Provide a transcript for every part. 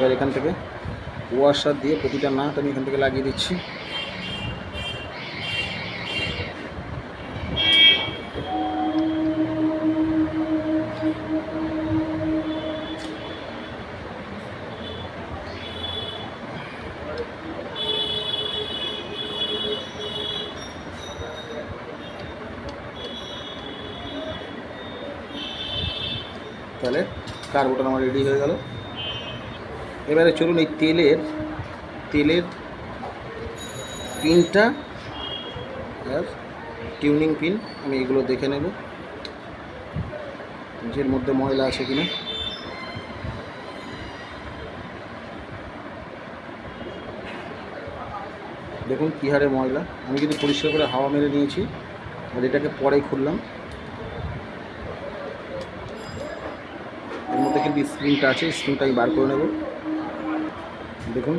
এবার এখান থেকে ওয়াশার দিয়ে প্রতিটা নাট আমি এখান থেকে লাগিয়ে দিচ্ছি। তাহলে কার্বোটার আমার রেডি হয়ে গেল? এবারে চলুন এই তেলের তেলের পিনটা আর টিউনিং পিন, আমি এগুলো দেখে নেব। যের মধ্যে ময়লা আছে কিনা? দেখুন কী হারে ময়লা। আমি কিন্তু পরিষ্কার করে হাওয়া মেরে নিয়েছি, আর এটাকে পরে খুললাম। এর মধ্যে কিন্তু স্ক্রিনটা আছে স্ক্রিনটা আমি বার করে নেব। দেখুন।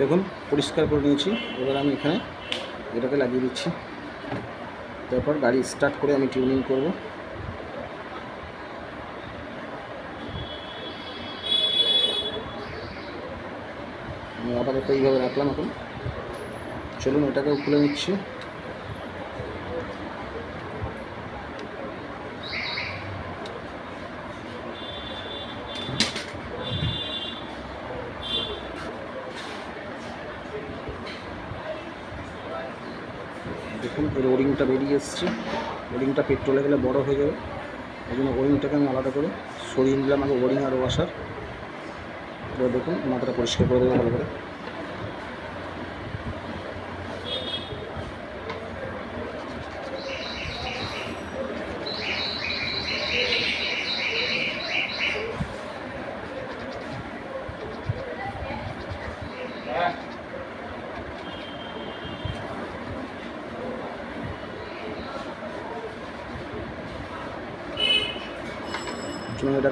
দেখুন, পরিষ্কার করে নিয়েছি। এবার আমি এখানে এটাকে লাগিয়ে দিচ্ছি, তারপর গাড়ি স্টার্ট করে আমি টিউনিং করব। আমি এটা এইভাবে রাখলাম এখন। চলুন এটাকেও খুলে নিচ্ছি। দেখুন এর ওরিংটা বেরিয়ে এসছে। ওরিংটা পেট্রোলে গেলে বড় হয়ে যাবে। ওই জন্য ওরিংটাকে আমি আলাদা করে সরিয়ে নিলাম আগে ওরিং আর ওয়াশার। এবার দেখুন, মাথাটা পরিষ্কার করে দেবো ভালো করে।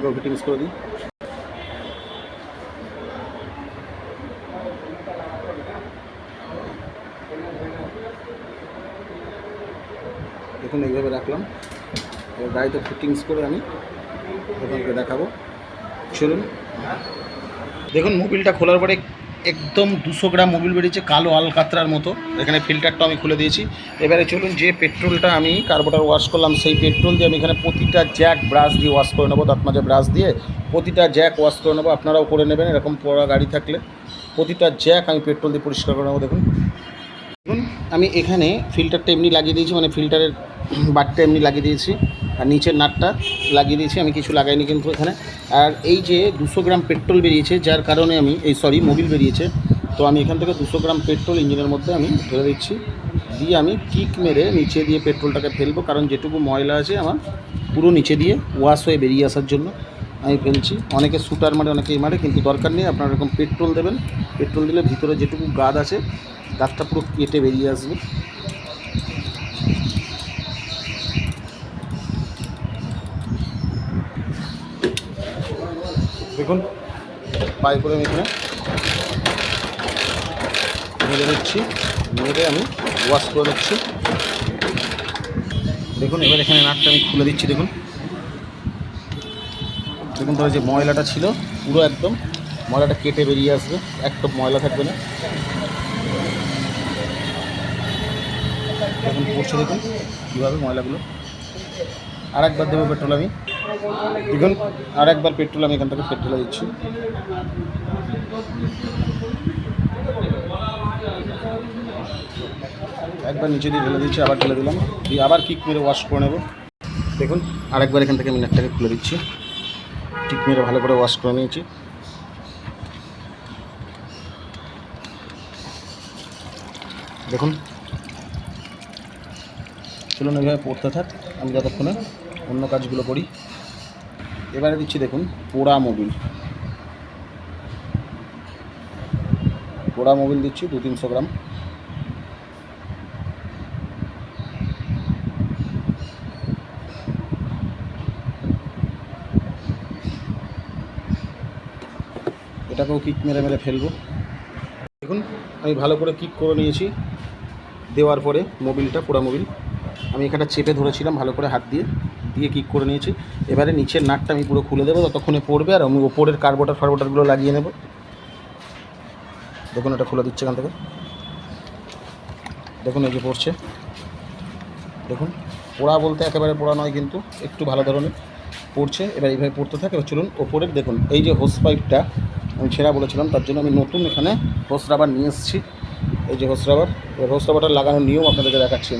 এটাকেও ফিটিংস করে দিই। দেখুন এইভাবে রাখলাম। গাড়িতে ফিটিংস করে আমি আপনাকে দেখাবো। চলুন। দেখুন মোবিলটা খোলার পরে একদম দুশো গ্রাম মোবিল বেরিয়েছে কালো আলকাতরার মতো। এখানে ফিল্টারটা আমি খুলে দিয়েছি। এবারে চলুন যে পেট্রোলটা আমি কার্বোটার ওয়াশ করলাম, সেই পেট্রোল দিয়ে আমি এখানে প্রতিটা জ্যাক ব্রাশ দিয়ে ওয়াশ করে নেব দাঁত মাঝে ব্রাশ দিয়ে। প্রতিটা জ্যাক ওয়াশ করে নেব, আপনারাও করে নেবেন, এরকম পড়া গাড়ি থাকলে। প্রতিটা জ্যাক আমি পেট্রোল দিয়ে পরিষ্কার করে নেব দেখুন দেখুন। আমি এখানে ফিল্টারটা এমনি লাগিয়ে দিয়েছি মানে ফিল্টারের বাটটা এমনি লাগিয়ে দিয়েছি। আর নিচের নাটটা লাগিয়ে দিয়েছি, আমি কিছু লাগাইনি কিন্তু এখানে। আর এই যে দুশো গ্রাম পেট্রোল বেরিয়েছে, যার কারণে আমি, এই সরি মোবিল বেরিয়েছে। তো আমি এখান থেকে দুশো গ্রাম পেট্রোল ইঞ্জিনের মধ্যে আমি ঢেলে দিচ্ছি। দিয়ে আমি কিক মেরে নিচে দিয়ে পেট্রোলটাকে ফেলব, কারণ যেটুকু ময়লা আছে আমার, পুরো নিচে দিয়ে ওয়াশ হয়ে বেরিয়ে আসার জন্য আমি ফেলছি। অনেকে শুটার মারে অনেকেই মারে, কিন্তু দরকার নেই, আপনারা এরকম পেট্রোল দেবেন। পেট্রোল দিলে ভিতরে যেটুকু গাদ আছে গাছটা পুরো কেটে বেরিয়ে আসবে। দেখুন পায়ে করে আমি এখানে মেরে নিচ্ছি। মেরে আমি ওয়াশ করে নিচ্ছি। দেখুন, এবার এখানে নাটটা আমি খুলে দিচ্ছি, দেখুন। দেখুন ধরো যে ময়লাটা ছিল, পুরো একদম ময়লাটা কেটে বেরিয়ে আসবে একদম ময়লা থাকবে না। দেখুন, পড়ছে, দেখুন, কীভাবে ময়লাগুলো। আর একবার দেবো পেট্রোল আমি। দেখুন আর একবার পেট্রোল আমি এখান থেকে পেট্রোলে দিচ্ছি। একবার নিচে দিয়ে ঢেলে দিচ্ছি, আবার ঢেলে দিলাম। দিয়ে আবার কিক মেরে ওয়াশ করে নেব। দেখুন, আরেকবার এখান থেকে আমি নেটটাকে খুলে দিচ্ছি। ঠিক মেরে ভালো করে ওয়াশ করে নিয়েছি। দেখুন, চলুন এইভাবে পড়তে থাক, আমি যতক্ষণে অন্য কাজগুলো করি। এবারে দিচ্ছি দেখুন, পোড়া মোবিল। পোড়া মোবিল দিচ্ছি দু তিনশো গ্রাম। এটাকেও কিক মেরে মেরে ফেলব। দেখুন, আমি ভালো করে কিক করে নিয়েছি। দেওয়ার পরে মোবিলটা, পোড়া মোবিল। আমি এখানটা চেপে ধরেছিলাম ভালো করে হাত দিয়ে। দিয়ে কিক করে নিয়েছি। এবারে নিচের নাটটা আমি পুরো খুলে দেবো, ততক্ষণে পড়বে আর আমি ওপরের কার্বোটার ফার্বোটারগুলো লাগিয়ে নেব। দেখুন, এটা খুলে দিচ্ছে এখান থেকে। দেখুন, এই যে পড়ছে। দেখুন, পোড়া বলতে একেবারে পোড়া নয় কিন্তু একটু ভালো ধরনের। পড়ছে, এবার এইভাবে পড়তে থাকে। চলুন, ওপরের দেখুন, এই যে হোস পাইপটা আমি ছেঁড়া বলেছিলাম, তার জন্য আমি নতুন এখানে হোস রাবার নিয়ে এসেছি। এই যে হোস রাবার এবার হোস রাবারটা লাগানোর নিয়ম আপনাদেরকে দেখাচ্ছি।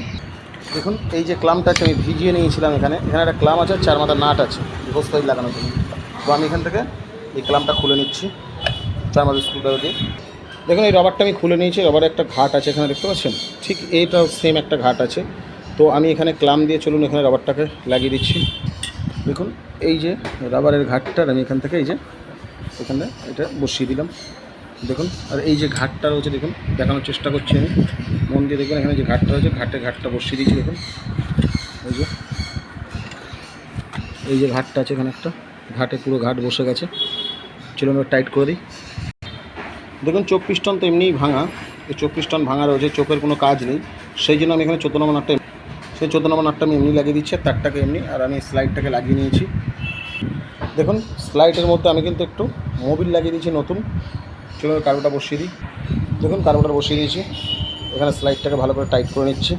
দেখুন, এই যে ক্লামটাকে আমি ভিজিয়ে নিয়েছিলাম এখানে। এখানে একটা ক্লাম আছে, চার মাথা নাট আছে হোস লাগানোর জন্য। তো আমি এখান থেকে এই ক্লামটা খুলে নিচ্ছি, চার মাথার স্ক্রুড্রাইভার দিয়ে। দেখুন, এই রবারটা আমি খুলে নিয়েছি রবারের একটা ঘাট আছে এখানে, দেখতে পাচ্ছেন? ঠিক এইটাও সেম একটা ঘাট আছে। তো আমি এখানে ক্লাম দিয়ে চলুন, এখানে রবারটাকে লাগিয়ে দিচ্ছি। দেখুন, এই যে রাবারের ঘাটটার আমি এখান থেকে এই যে, এখানে এটা বসিয়ে দিলাম। দেখুন, আর এই যে ঘাটটা রয়েছে, দেখুন, দেখানোর চেষ্টা করছি আমি। মন দিয়ে দেখুন এখানে যে ঘাটটা রয়েছে, ঘাটে ঘাটটা বসিয়ে দিয়েছি, দেখুন। এই যে এই যে ঘাটটা আছে এখানে একটা। ঘাটে পুরো ঘাট বসে গেছে। চলুন এবার টাইট করে দিই। দেখুন চোখ পিস্টন তো এমনিই ভাঙা। এই চোখ পিস্টন ভাঙা রয়েছে, চোখের কোনো কাজ নেই। সেই জন্য আমি এখানে চোদ্দ নম্বর নাটটা সেই চোদ্দ নম্বর নাটটা আমি এমনি লাগিয়ে দিচ্ছি তারটাকে এমনি, আর আমি স্লাইডটাকে লাগিয়ে নিয়েছি। দেখুন স্লাইডের মধ্যে আমি কিন্তু একটু মোবিল লাগিয়ে দিয়েছি নতুন। চলুন কার্বোটা বসিয়ে দিই। দেখুন কার্বোটা বসিয়ে দিয়েছি। এখানে স্লাইডটাকে ভালো করে টাইট করে নিচ্ছি।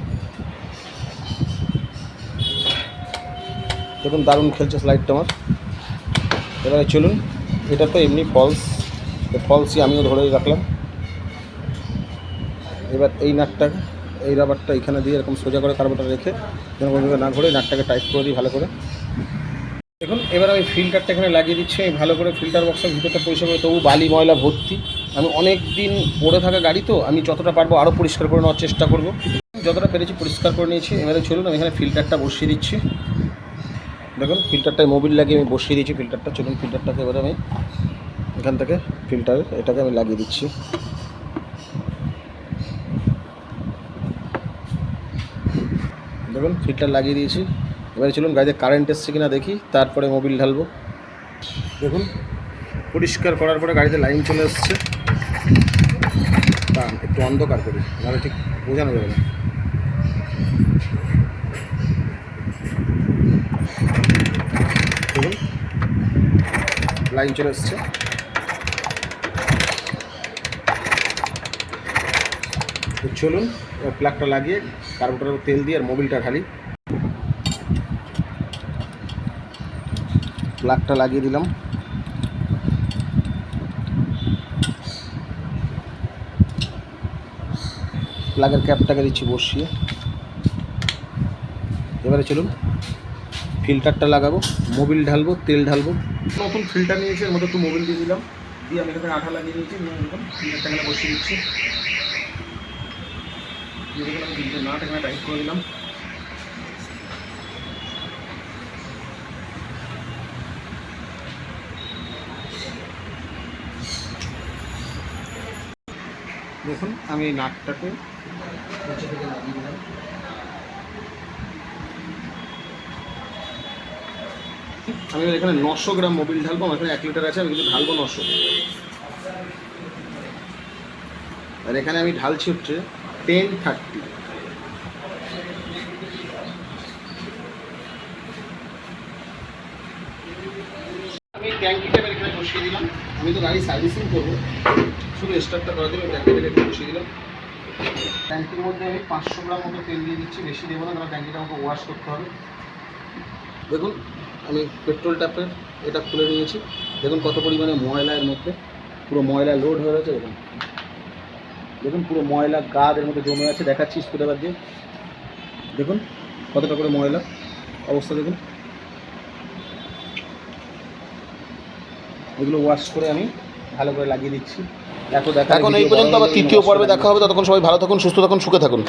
দেখুন, দারুণ খেলছে স্লাইডটা আমার। এবারে চলুন, এটা তো এমনি ফলস ফলসই আমিও ধরে রাখলাম। এবার এই নাটটা এই রাবারটা এখানে দিয়ে এরকম সোজা করে কার্বোটা রেখে না ঘুরে নাটটাকে টাইট করে দিই ভালো করে। দেখুন, এবার আমি ফিল্টারটা এখানে লাগিয়ে দিচ্ছি। আমি ভালো করে ফিল্টার বক্সের ভিতরটা পরিষ্কার করে, তবু বালি, ময়লা ভর্তি। আমি অনেক দিন পড়ে থাকা গাড়ি তো, আমি যতটা পারব আরও পরিষ্কার করে নেওয়ার চেষ্টা করব। যতটা পেরেছি পরিষ্কার করে নিয়েছি। এবারে চলুন, আমি এখানে ফিল্টারটা বসিয়ে দিচ্ছি। দেখুন ফিল্টারটায় মোবিল লাগিয়ে আমি বসিয়ে দিচ্ছি ফিল্টারটা চলুন ফিল্টারটাকে এবারে আমি এখান থেকে ফিল্টার এটাকে আমি লাগিয়ে দিচ্ছি। দেখুন ফিল্টার লাগিয়ে দিয়েছি। এবারে চলুন গাড়িতে কারেন্ট এসছে কিনা দেখি তারপরে মোবিল ঢালবো। দেখুন পরিষ্কার করার পরে গাড়িতে লাইন চলে এসছে। দাঁড়ান, একটু অন্ধকার করি নাহলে ঠিক বোঝানো যাবে না। দেখুন লাইন চলে এসছে। চলুন প্লাগটা লাগিয়ে কার্বোটার তেল দিয়ে আর মোবিলটা ঢালি। প্লাগটা লাগিয়ে দিলাম। প্লাগের ক্যাপটাকে দিচ্ছি বসিয়ে। এবারে চলুন ফিল্টারটা লাগাবো মোবিল ঢালবো, তেল ঢালবো। নতুন ফিল্টার নিয়েছি এর মধ্যে একটু মোবিল দিয়ে দিলাম। দিয়ে আমি এখানে আঠা লাগিয়ে নিয়ে দেখুন ফিল্টারটা এখানে বসিয়ে দিচ্ছি। দিয়ে ফিল্টার নাট এখানে টাইট করে দিলাম। দেখুন, আমি নাটটাকে আমি এখানে নশো গ্রাম মোবিল ঢালবো, আমার এখানে এক লিটার আছে, আমি কিন্তু ঢালবো নশো। আর এখানে আমি ঢালছি হচ্ছে টেন থার্টি। আমি ট্যাঙ্কিটা এখানে বসিয়ে দিলাম। আমি তো গাড়ি সার্ভিসিং করব। শুধু স্টার্টটা করা দেবে ট্যাঙ্কিটাকে একটু বসিয়ে দিলাম। ট্যাঙ্কির মধ্যে আমি পাঁচশো গ্রাম মতো তেল দিয়ে দিচ্ছি বেশি দেবো না কারণ ট্যাঙ্কিটা আমাকে ওয়াশ করতে হবে। দেখুন আমি পেট্রোল ট্যাপের এটা খুলে নিয়েছি। দেখুন কত পরিমাণে ময়লা এর মধ্যে। পুরো ময়লা লোড হয়ে রয়েছে দেখুন। দেখুন পুরো ময়লা গাদ এর মধ্যে জমে আছে দেখাচ্ছি স্কুটার দিয়ে। দেখুন কতটা করে ময়লা। অবস্থা দেখুন। এগুলো ওয়াশ করে আমি ভালো করে লাগিয়ে দিচ্ছি। এখন এই পর্যন্ত আবার তৃতীয় পর্বে দেখা হবে ততক্ষণ সবাই ভালো থাকুন সুস্থ থাকুন সুখে থাকুন।